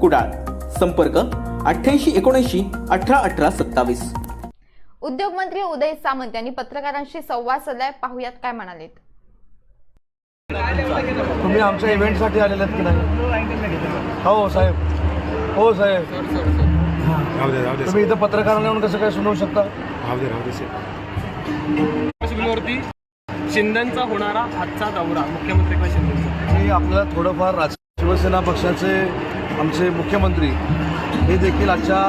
कुडाळ. संपर्क अठ्ठ्याऐंशी एकोणऐंशी अठरा अठरा सत्तावीस. उद्योगमंत्री उदय सामंत यांनी पत्रकारांशी संवाद साधलाय. पाहुयात काय म्हणालेत. तुम्ही आमच्या इव्हेंटसाठी आलेले आहेत की नाही? हो साहेब. हो साहेब. तुम्ही इथं पत्रकारांना येऊन कसं काय सुनवू शकता? शिंदेचा होणारा आजचा दौरा मुख्यमंत्री शिंदेचा की आपल्याला थोडंफार राज शिवसेना पक्षाचे आमचे मुख्यमंत्री हे देखील आजच्या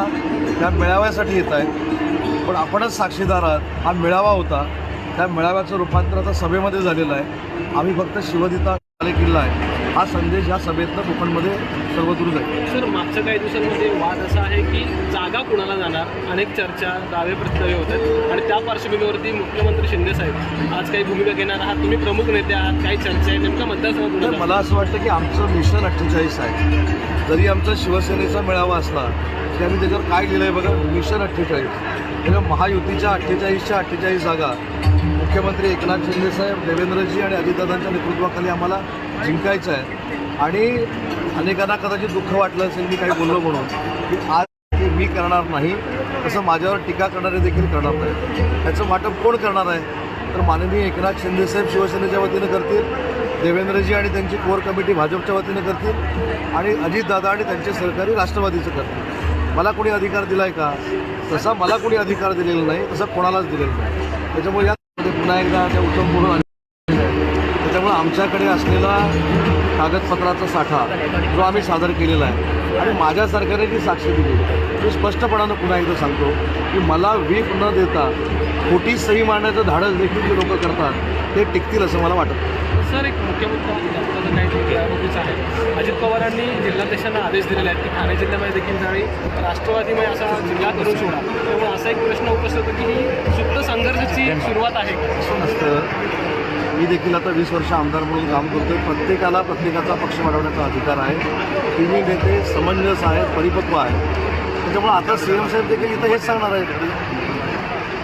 त्या मेळाव्यासाठी येत आहेत. पण आपणच साक्षीदार आहात. हा मेळावा होता. त्या मेळाव्याचं रूपांतर आता सभेमध्ये झालेलं आहे. आम्ही फक्त शिवदिता किल्ला आहे. हा संदेश या सभेतनं कोकणमध्ये सर्वदूर जाईल. सर मागच्या काही दिवसांमध्ये वाद असा आहे की जागा कुणाला जाणार? अनेक चर्चा दावे प्रस्तावे होत आहेत. आणि त्या पार्श्वभूमीवरती मुख्यमंत्री शिंदे साहेब आज काही भूमिका घेणार आहात. तुम्ही प्रमुख नेते आहात काही चर्चा आहे. नेमका मतदारसंघ कुणाला मला असं वाटतं की आमचं मिशन अठ्ठेचाळीस आहे. जरी आमचा शिवसेनेचा मेळावा असला तरी आम्ही त्याच्यावर काय लिहिलं आहे बघा? मिशन अठ्ठेचाळीस. त्यामुळे महायुतीच्या अठ्ठेचाळीसच्या अठ्ठेचाळीस जागा मुख्यमंत्री एकनाथ शिंदेसाहेब देवेंद्रजी आणि अजितदादांच्या नेतृत्वाखाली आम्हाला जिंकायचं आहे. आणि अनेकांना कदाचित दुःख वाटलं असेल मी काही बोललो म्हणून की आज ते मी करणार नाही तसं माझ्यावर टीका करणारे देखील करणार नाही. त्याचं वाटप कोण करणार आहे? तर माननीय एकनाथ शिंदेसाहेब शिवसेनेच्या वतीनं करतील देवेंद्रजी आणि त्यांची कोर कमिटी भाजपच्या वतीनं करतील आणि अजितदादा आणि त्यांचे सहकारी राष्ट्रवादीचं करतील. मला कोणी अधिकार दिला आहे का? तसा मला कोणी अधिकार दिलेला नाही तसा कोणालाच दिलेला नाही. त्याच्यामुळे यामध्ये पुन्हा एकदा त्या उत्तम पूर्ण आमच्याकडे असलेला कागदपत्राचा साठा जो आम्ही सादर केलेला आहे. आणि माझ्या सरकारने जी साक्ष दिली मी स्पष्टपणानं पुन्हा एकदा सांगतो की मला व्हीप न देता खोटी सही मारण्याचं धाडस देखील जे लोक करतात ते टिकतील असं मला वाटत. सर एक मुख्यमंत्री आहे. अजित पवारांनी जिल्हाध्यक्षांना आदेश दिलेले आहेत की ठाणे जिल्ह्यामध्ये देखील त्यावेळी राष्ट्रवादीमय असा जिल्हा करून सोडा. त्यामुळे असा एक प्रश्न उपस्थित होतो की ही सुप्त संघर्षाची सुरुवात आहे असं नसतं. मी देखील आता वीस वर्ष आमदार म्हणून काम करतोय. प्रत्येकाला प्रत्येकाचा पक्ष वाढवण्याचा अधिकार आहे. तिन्ही नेते समंजस आहेत परिपक्व आहेत. त्याच्यामुळे आता सी एम साहेब देखील इथं हेच सांगणार आहेत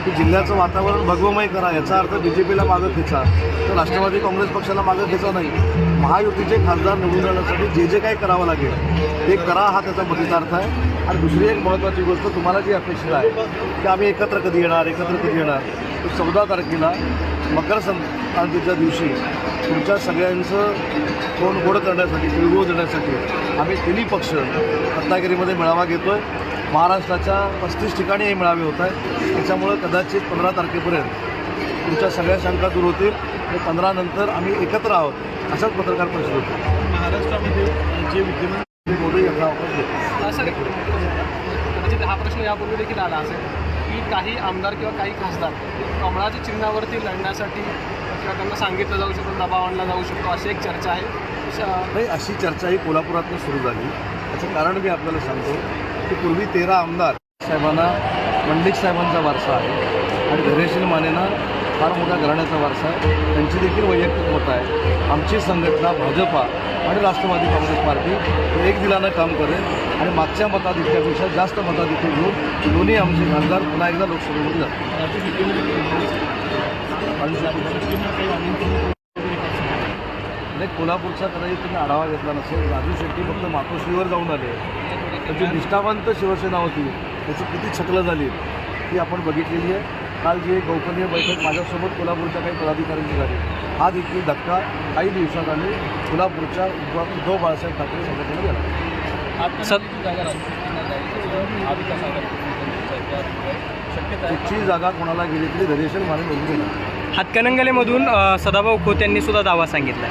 की जिल्ह्याचं वातावरण भगवमय करा. याचा अर्थ बी जे पीला मागं खेचा. तर राष्ट्रवादी काँग्रेस पक्षाला मागं खेचा नाही. महायुतीचे खासदार निवडून जाण्यासाठी जे जे काही करावं लागेल ते करा हा त्याचा प्रतिसार्थ आहे. आणि दुसरी एक महत्त्वाची गोष्ट तुम्हाला जी अपेक्षित आहे की आम्ही एकत्र कधी येणार एकत्र कधी येणार तर चौदा तारखेला मकर संक्रांतीच्या दिवशी तुमच्या सगळ्यांचं तोंड गोड करण्यासाठी तिळगुळ देण्यासाठी आम्ही तिन्ही पक्ष रत्नागिरीमध्ये मेळावा घेतो आहे महाराष्ट्राच्या पस्तीस ठिकाणी हे मेळावे होत आहेत. त्याच्यामुळं कदाचित पंधरा तारखेपर्यंत तुमच्या सगळ्या शंका दूर होतील आणि पंधरा नंतर आम्ही एकत्र आहोत अशाच पत्रकार परिषद होतो. महाराष्ट्रामध्ये जे विद्यमान मोदी यांना हा प्रश्न यापूर्वी देखील आला असेल. की काही आमदार किंवा काही खासदार कमळाच्या चिन्हावरती लढण्यासाठी किंवा त्यांना सांगितलं जाऊ शकतो दबाव आणला जाऊ शकतो अशी एक चर्चा आहे. नाही अशी चर्चा ही कोल्हापुरातून सुरू झाली. त्याचं कारण मी आपल्याला सांगतो की पूर्वी तेरा आमदार साहेबांना पंडित साहेबांचा वारसा आहे. आणि धैर्यशील मानेनं फार मोठा घराण्याचा वारसा आहे. त्यांची देखील वैयक्तिक मत आहे आमची संघटना भाजपा आणि राष्ट्रवादी काँग्रेस पार्टी एक दिलानं काम करेल आणि मागच्या मताधिक्यापेक्षा जास्त मताधिक्य घेऊन दोन्ही आमचे खासदार पुन्हा एकदा लोकसभेमध्ये जातील. नाही कोल्हापूरचा कदाचित तुम्ही आढावा घेतला नसेल. राजू शेट्टी फक्त मातोश्रीवर जाऊन आले. त्याची निष्ठावंत शिवसेना होती त्याची किती छकलं झाली ती आपण बघितलेली आहे. काल जी एक गौपनीय बैठक माझ्यासोबत कोल्हापूरच्या काही पदाधिकाऱ्यांची झाली. हा देखील धक्का काही दिवसात आम्ही कोल्हापूरच्या उद्धव उद्धव बाळासाहेब ठाकरे संघटनेला गेला कुठची जागा कोणाला गेली तरी धैर्यशील माने निवडून येणार हातकणंगलेमधून सदाभाऊ खोत यांनी सुद्धा दावा सांगितला.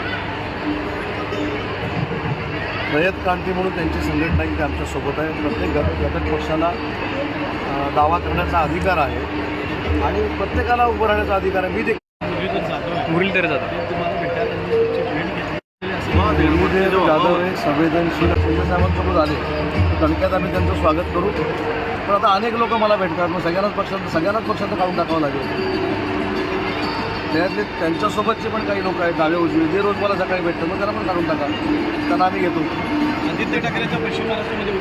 रयत क्रांती म्हणून त्यांची संघटना इथे आमच्यासोबत आहे. प्रत्येक घटक पक्षाला दावा करण्याचा अधिकार आहे. आणि प्रत्येकाला उभं राहण्याचा अधिकार आहे. मी देखील मुरलीधर जाधव हे संवेदनशील शिंदे साहेबांसोबत आले. तर तडक्यात आम्ही त्यांचं स्वागत करू. पण आता अनेक लोक मला भेटतात. मग सगळ्यांनाच पक्षात सगळ्यांनाच पक्षाचं काढून टाकावं लागेल. त्यातले त्यांच्यासोबतचे पण काही लोक आहेत. डावे उजवे. जे रोज मला सकाळी भेटतात मग त्यांना पण काढून टाका. त्यांना आम्ही घेतो. आदित्य ठाकरेंच्या पश्चिम महाराष्ट्रामध्ये.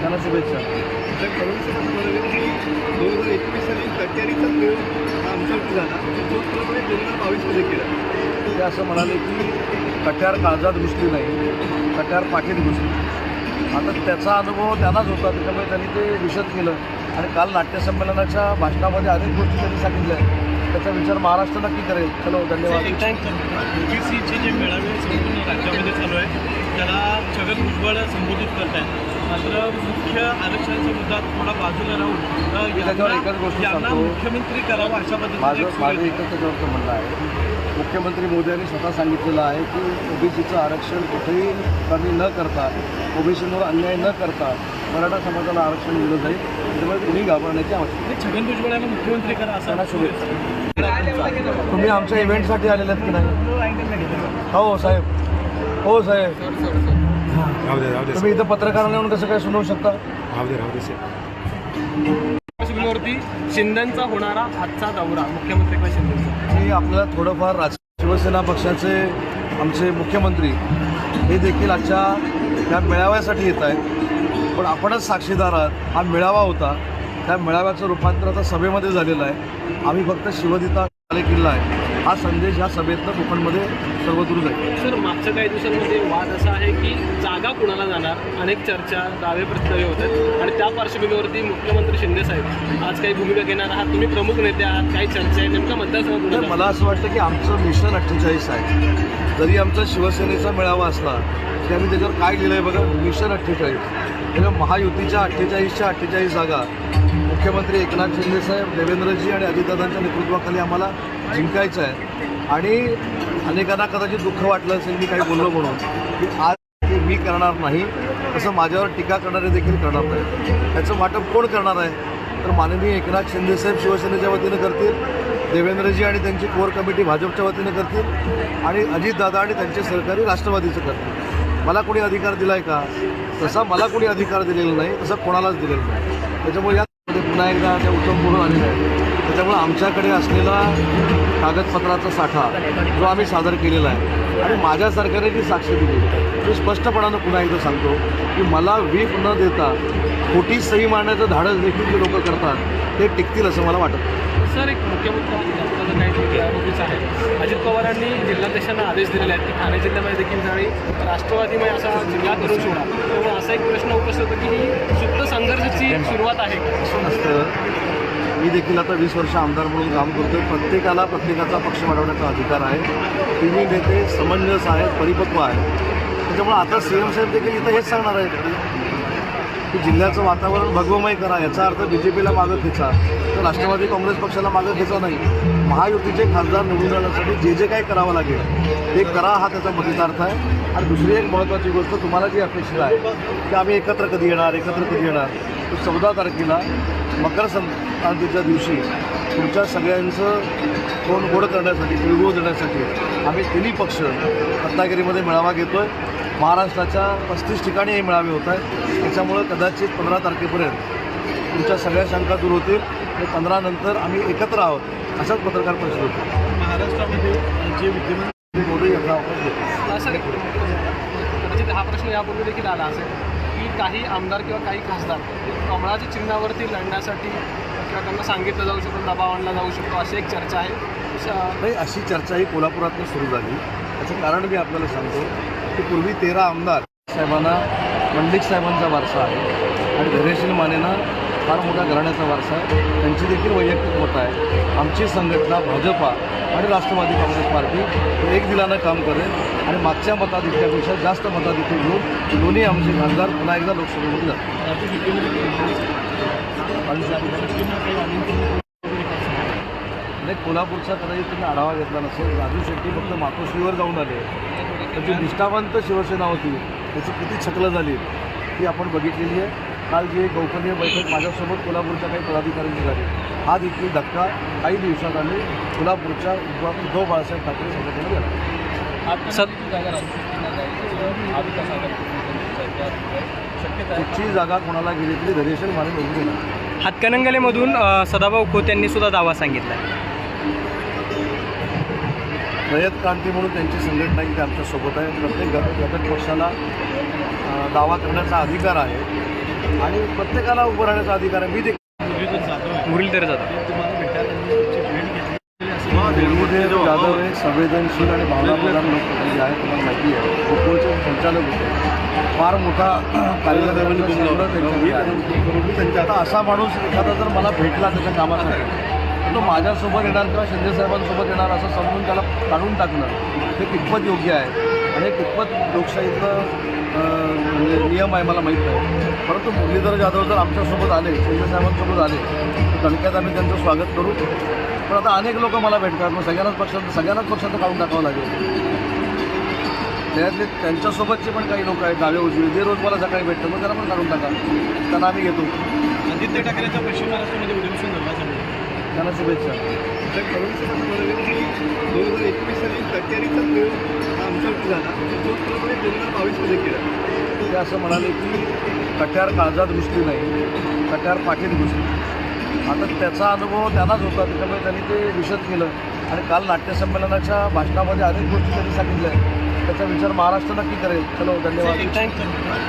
त्यांना शुभेच्छा. एकवीस साली आमच्यावरती झाला. जो पूर्णपणे दोन हजार बावीसमध्ये केला ते असं म्हणाले की कट्यार काळजात घुसली नाही कट्यार पाठीत घुसली. आता त्याचा अनुभव त्यांनाच होता. त्याच्यामुळे त्यांनी ते विषद केलं. आणि काल नाट्यसंमेलनाच्या भाषणामध्ये अनेक गोष्टी त्यांनी सांगितल्या. आहेत. त्याचा विचार महाराष्ट्र नक्की करेल. चलो धन्यवाद. ओबीसीचे जे मेळावे संपूर्ण राज्यामध्ये चालू आहे त्याला छगन भुजबळ संबोधित करत आहेत मात्र मुख्य आरक्षणाचा मुद्दा थोडा बाजूला राहून त्याच्यावर यांना- एकच गोष्ट यांना सांगतो. मुख्यमंत्री करावं अशा पद्धतीने माझं एक माझं सुरेश- एकच त्याच्यावरचं म्हणणं आहे. मुख्यमंत्री मोदयांनी स्वतः सांगितलेलं आहे की ओबीसीचं आरक्षण कुठेही कमी न करता ओबीसीवर अन्याय न करता मराठा समाजाला आरक्षण दिलं जाईल. त्यामुळे कुणी घाबरण्याची आवश्यकता नाही, छगन भुजबळ यांना मुख्यमंत्री करा असा शुभेच्छा. तुम्ही आमच्या इव्हेंटसाठी आलेले आहेत की नाही? हो साहेब. हो साहेब. तुम्ही इथं पत्रकारांना येऊन कसं काय सुनवू शकता? पार्श्वभूमीवरती शिंदेचा होणारा आजचा दौरा मुख्यमंत्री शिंदेचा. आपल्याला थोडंफार राज शिवसेना पक्षाचे आमचे मुख्यमंत्री हे देखील आजच्या त्या मेळाव्यासाठी येत आहेत. पण आपणच साक्षीदार आहात. हा मेळावा होता. त्या मेळाव्याचं रूपांतर आता सभेमध्ये झालेलं आहे. आम्ही फक्त शिवदिता किल्ला आहे. हा संदेश ह्या सभेतनं कोकणमध्ये सर्वदूर जाईल. सर मागच्या काही दिवसांमध्ये वाद असा आहे की जागा कुणाला जाणार? अनेक चर्चा दावे प्रस्तावे होत आहेत आणि त्या पार्श्वभूमीवरती मुख्यमंत्री शिंदे साहेब आज काही भूमिका घेणार आहात. तुम्ही प्रमुख नेते आहात काही चर्चा आहे नेमका मतदारसंघ मला असं वाटतं की आमचं मिशन अठ्ठेचाळीस आहे. जरी आमचा शिवसेनेचा मेळावा असला तरी आम्ही त्याच्यावर काय लिहिलं आहे बघा? मिशन अठ्ठेचाळीस. त्याच्या महायुतीच्या अठ्ठेचाळीसच्या अठ्ठेचाळीस जागा मुख्यमंत्री एकनाथ शिंदे साहेब देवेंद्रजी आणि अजितदादांच्या नेतृत्वाखाली आम्हाला जिंकायचं आहे. आणि अनेकांना कदाचित दुःख वाटलं असेल मी काही बोललो म्हणून की आज ते मी करणार नाही तसं माझ्यावर टीका करणारे देखील करणार नाही. त्याचं वाटप कोण करणार आहे? तर माननीय एकनाथ शिंदेसाहेब शिवसेनेच्या वतीनं करतील देवेंद्रजी आणि त्यांची कोर कमिटी भाजपच्या वतीनं करतील आणि अजितदादा आणि त्यांचे सहकारी राष्ट्रवादीचं करतील. मला कोणी अधिकार दिला आहे का? तसा मला कोणी अधिकार दिलेला नाही तसा कोणालाच दिलेला नाही. त्याच्यामुळे यामध्ये पुन्हा एकदा त्या उत्तम पूर्ण आलेल्या आहे त्याच्यामुळे आमच्याकडे असलेला कागदपत्राचा साठा जो आम्ही सादर केलेला आहे आणि माझ्या सरकारने जी साक्ष दिली मी स्पष्टपणानं पुन्हा एकदा सांगतो की मला व्हीप न देता खोटी सही मारण्याचं धाडस देखील जे लोक करतात ते टिकतील असं मला वाटत. सर एक काही आरोपीच आहे अजित पवारांनी जिल्हाध्यक्षांना आदेश दिलेले आहेत की ठाणे जिल्ह्यामध्ये देखील ज्यावेळी राष्ट्रवादीमय असा जिल्हा करून सोडा त्यामुळे असा एक प्रश्न उपस्थित होतो की ही सुप्त संघर्षाची सुरुवात आहे. असं नसतं. मी देखील आता वीस वर्ष आमदार म्हणून काम करतो प्रत्येकाला प्रत्येकाचा पक्ष वाढवण्याचा अधिकार आहे. तिन्ही नेते समंजस आहेत परिपक्व आहेत. त्याच्यामुळे आता सी एम साहेब देखील इथं हेच सांगणार आहेत की जिल्ह्याचं वातावरण भगवमय करा. याचा अर्थ बी जे पीला मागं खेचा. तर राष्ट्रवादी काँग्रेस पक्षाला मागं खेचा नाही. महायुतीचे खासदार निवडून जाण्यासाठी जे जे काय करावं लागेल ते करा हा त्याचा मतितार्थ आहे. आणि दुसरी एक महत्त्वाची गोष्ट तुम्हाला जी अपेक्षित आहे की आम्ही एकत्र कधी येणार एकत्र कधी येणार? चौदा तारखेला मकर संक्रांतीच्या दिवशी तुमच्या सगळ्यांचं तोंड गोड करण्यासाठी तिळगुळ देण्यासाठी आम्ही तिन्ही पक्ष रत्नागिरीमध्ये मेळावा घेतो आहे महाराष्ट्राच्या पस्तीस ठिकाणी हे मेळावे होत आहेत. त्याच्यामुळं कदाचित पंधरा तारखेपर्यंत तुमच्या सगळ्या शंका दूर होतील आणि पंधरा नंतर आम्ही एकत्र आहोत अशाच पत्रकार परिषद होतो. महाराष्ट्रामध्ये जे विद्यमान मोदी यांना एक कदाचित हा प्रश्न यापूर्वी देखील आला असेल की काही आमदार किंवा काही खासदार कमळाच्या चिन्हावरती लढण्यासाठी किंवा त्यांना सांगितलं जाऊ शकतो दबाव आणला जाऊ शकतो अशी एक चर्चा आहे. नाही अशी चर्चा ही कोल्हापुरातून सुरू झाली. त्याचं कारण मी आपल्याला सांगतो की पूर्वी तेरा आमदार साहेबांना मंडिक साहेबांचा वारसा आहे. आणि धैर्यशील मानेनं फार मोठा घराण्याचा वारसा आहे. त्यांची देखील वैयक्तिक मतं आहे आमची संघटना भाजपा आणि राष्ट्रवादी काँग्रेस पार्टी एक दिलानं काम करेल आणि मागच्या मताधिक्यापेक्षा जास्त मताधिक्य घेऊन दोन्ही आमचे खासदार पुन्हा एकदा लोकसभेमध्ये जातात नाही कोल्हापूरचा कदाचित तुम्ही आढावा घेतला नसेल. राजू शेट्टी फक्त मातोश्रीवर जाऊन आले. त्याची निष्ठावंत शिवसेना होती. त्याची किती छकलं झाली ती आपण बघितलेली आहे. काल जी एक गौपनीय बैठक माझ्यासोबत कोल्हापूरच्या काही पदाधिकाऱ्यांची झाली. हा देखील धक्का काही दिवसात आम्ही कोल्हापूरच्या उद्धव उद्धव बाळासाहेब ठाकरे संघटनेला गेला कुठची जागा कोणाला गेली तरी धैर्यशील माने निवडून येणार हातकणंगलेमधून सदाभाऊ खोत यांनी सुद्धा दावा सांगितला. रयत क्रांती म्हणून त्यांची संघटना इथे आमच्यासोबत आहे. प्रत्येक घटक पक्षाला दावा करण्याचा अधिकार आहे. आणि प्रत्येकाला उभं राहण्याचा अधिकार आहे. मी ते मुरलीधर जाधव मुरलीधर जाधव हे संवेदनशील आणि भावनाप्रधान लोकप्रतिनिधी आहे तुम्हाला माहिती आहे. गोकुळचे संचालक होते. फार मोठा कार्यक्रम आता असा माणूस एखादा जर मला भेटला त्याच्या कामासाठी तो माझ्यासोबत येणार किंवा शिंदे साहेबांसोबत येणार असं समजून त्याला काढून टाकणं हे कितपत योग्य आहे? आणि हे कितपत म्हणजे नियम आहे मला माहीत नाही. परंतु मुरलीधर जाधव जर आमच्यासोबत आले साहेबांसोबत आले तर दणक्यात आम्ही त्यांचं स्वागत करू. पण आता अनेक लोक मला भेटतात मग सगळ्यांनाच पक्षात सगळ्यांनाच पक्षाचं काढून टाकावं लागेल. त्यातले त्यांच्यासोबतचे पण काही लोक आहेत डावे उजवे. जे रोज मला सकाळी भेटतं मग त्यांना पण काढून टाका. त्यांना आम्ही घेतो. आदित्य ठाकरेंचा पश्चिम महाराष्ट्रामध्ये चालू त्यांना शुभेच्छा. दोन हजार एकवीस साली कट्यारीचा प्रयोग आमच्यावरती झाला जो प्रयोग दोन हजार बावीसमध्ये केला. ते असं म्हणाले की कट्यार काळजात घुसली नाही कट्यार पाठीत घुसली. आता त्याचा अनुभव त्यांनाच होता त्याच्यामुळे त्यांनी ते विशद केलं. आणि काल नाट्यसंमेलनाच्या भाषणामध्ये अनेक गोष्टी त्यांनी सांगितल्या. आहेत त्याचा विचार महाराष्ट्र नक्की करेल. चलो धन्यवाद.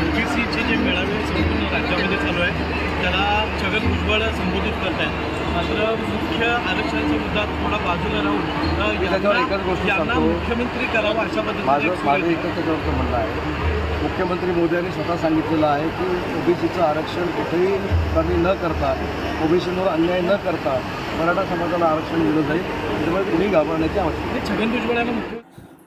ओबीसीचे जे मेळावे संपूर्ण राज्यामध्ये चालू आहे त्याला छगन भुजबळ संबोधित करत आहेत मात्र मुख्य आरक्षणाचा मुद्दा थोडा बाजूला राहून यांना- यांना. मुख्यमंत्री करावं अशा पद्धतीने माझं माझं सुरेख- एकच त्याच्यावरचं म्हणणं आहे मुख्यमंत्री मोदयांनी स्वतः सांगितलेलं आहे की ओबीसीचं आरक्षण कुठेही कमी न करता ओबीसीवर अन्याय न करता मराठा समाजाला आरक्षण दिलं जाईल त्याच्यामुळे कुणी घाबरण्याची आवश्यकता. छगन भुजबळ यांना मुख्य